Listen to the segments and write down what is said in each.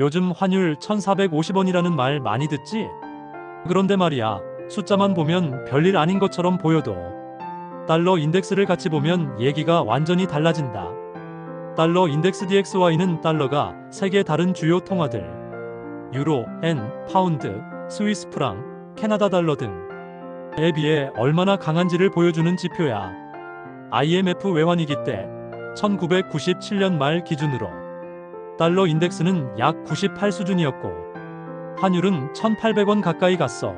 요즘 환율 1450원이라는 말 많이 듣지? 그런데 말이야, 숫자만 보면 별일 아닌 것처럼 보여도 달러 인덱스를 같이 보면 얘기가 완전히 달라진다. 달러 인덱스 DXY는 달러가 세계 다른 주요 통화들, 유로, 엔, 파운드, 스위스 프랑, 캐나다 달러 등에 비해 얼마나 강한지를 보여주는 지표야. IMF 외환위기 때 1997년 말 기준으로 달러 인덱스는 약 98 수준이었고 환율은 1,800원 가까이 갔어.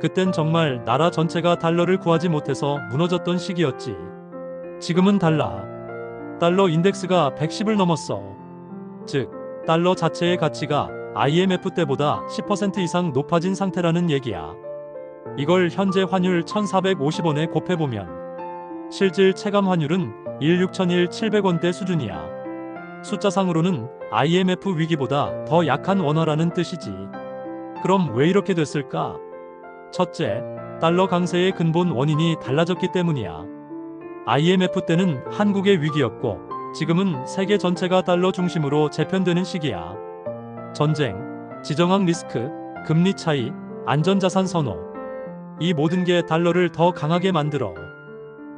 그땐 정말 나라 전체가 달러를 구하지 못해서 무너졌던 시기였지. 지금은 달라. 달러 인덱스가 110을 넘었어. 즉, 달러 자체의 가치가 IMF 때보다 10% 이상 높아진 상태라는 얘기야. 이걸 현재 환율 1,450원에 곱해보면 실질 체감 환율은 16,700원대 수준이야. 숫자상으로는 IMF 위기보다 더 약한 원화라는 뜻이지. 그럼 왜 이렇게 됐을까? 첫째, 달러 강세의 근본 원인이 달라졌기 때문이야. IMF 때는 한국의 위기였고, 지금은 세계 전체가 달러 중심으로 재편되는 시기야. 전쟁, 지정학 리스크, 금리 차이, 안전자산 선호. 이 모든 게 달러를 더 강하게 만들어.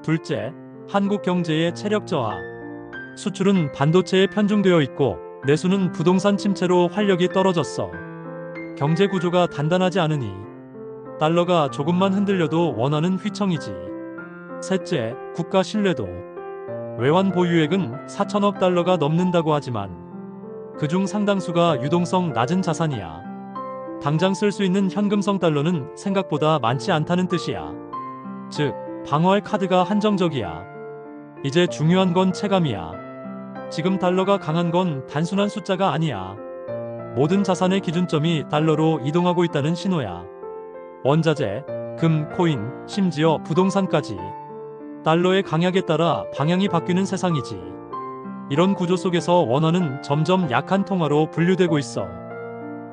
둘째, 한국 경제의 체력 저하. 수출은 반도체에 편중되어 있고 내수는 부동산 침체로 활력이 떨어졌어. 경제 구조가 단단하지 않으니 달러가 조금만 흔들려도 원하는 휘청이지. 셋째, 국가 신뢰도. 외환 보유액은 4천억 달러가 넘는다고 하지만 그중 상당수가 유동성 낮은 자산이야. 당장 쓸 수 있는 현금성 달러는 생각보다 많지 않다는 뜻이야. 즉, 방어할 카드가 한정적이야. 이제 중요한 건 체감이야. 지금 달러가 강한 건 단순한 숫자가 아니야. 모든 자산의 기준점이 달러로 이동하고 있다는 신호야. 원자재, 금, 코인, 심지어 부동산까지. 달러의 강약에 따라 방향이 바뀌는 세상이지. 이런 구조 속에서 원화는 점점 약한 통화로 분류되고 있어.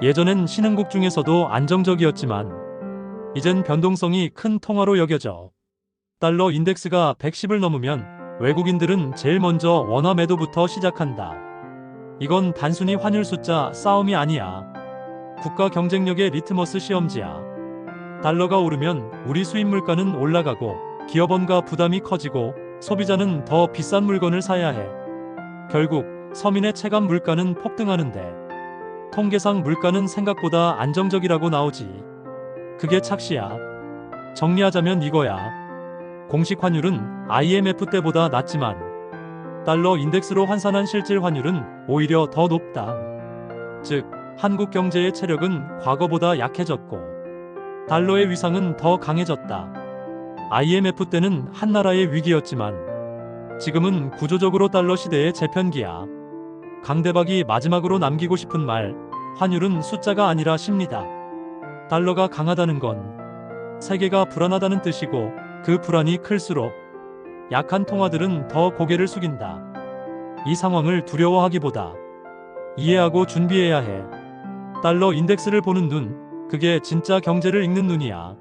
예전엔 신흥국 중에서도 안정적이었지만, 이젠 변동성이 큰 통화로 여겨져. 달러 인덱스가 110을 넘으면 외국인들은 제일 먼저 원화 매도부터 시작한다. 이건 단순히 환율 숫자 싸움이 아니야. 국가 경쟁력의 리트머스 시험지야. 달러가 오르면 우리 수입 물가는 올라가고 기업원가 부담이 커지고 소비자는 더 비싼 물건을 사야 해. 결국 서민의 체감 물가는 폭등하는데 통계상 물가는 생각보다 안정적이라고 나오지. 그게 착시야. 정리하자면 이거야. 공식 환율은 IMF 때보다 낮지만 달러 인덱스로 환산한 실질 환율은 오히려 더 높다. 즉, 한국 경제의 체력은 과거보다 약해졌고 달러의 위상은 더 강해졌다. IMF 때는 한 나라의 위기였지만 지금은 구조적으로 달러 시대의 재편기야. 강대박이 마지막으로 남기고 싶은 말, 환율은 숫자가 아니라 심리다. 달러가 강하다는 건 세계가 불안하다는 뜻이고 그 불안이 클수록 약한 통화들은 더 고개를 숙인다. 이 상황을 두려워하기보다 이해하고 준비해야 해. 달러 인덱스를 보는 눈, 그게 진짜 경제를 읽는 눈이야.